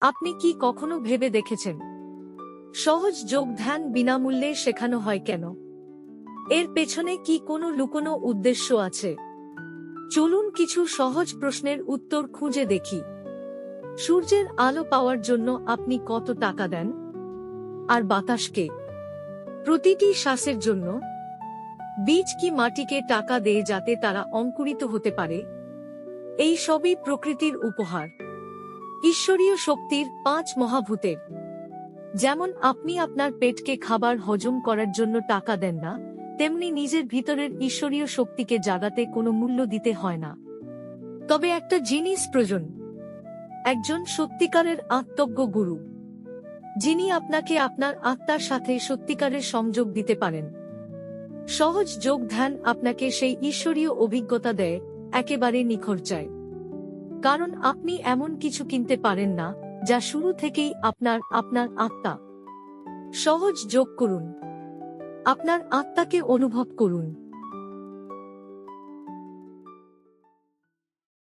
আপনি কি কখনো ভেবে দেখেছেন? সহজ যোগ ধ্যান বিনামূল্যে শেখানো হয় কেন? এর পেছনে কি কোনো লুকোনো উদ্দেশ্য আছে? চলুন কিছু সহজ প্রশ্নের উত্তর খুঁজে দেখি। সূর্যের আলো পাওয়ার জন্য আপনি কত টাকা দেন? আর বাতাসকে? প্রতিটি শ্বাসের জন্য? বীজ কি মাটিকে টাকা দেয় যাতে তারা অঙ্কুরিত হতে পারে? এই সবই প্রকৃতির উপহার। ঈশ্বরীয় শক্তির পাঁচ মহাভূতের। যেমন আপনি আপনার পেটকে খাবার হজম করার জন্য টাকা দেন না, তেমনি নিজের ভিতরের ঈশ্বরীয় শক্তিকে জাগাতে কোনো মূল্য দিতে হয় না। তবে একটা জিনিস প্রয়োজন। একজন সত্যিকারের আত্মজ্ঞ গুরু। যিনি আপনাকে আপনার আত্মার সাথে সত্যিকারের সংযোগ দিতে পারেন। সহজ যোগ ধ্যান আপনাকে সেই ঈশ্বরীয় অভিজ্ঞতা দেয়, একেবারে নিখরচায় কারণ আপনি এমন কিছু কিনতে পারেন না, যা শুরু থেকেই আপনার আপনার আত্মা। সহজ যোগ করুন। আপনার আত্মাকে অনুভব করুন।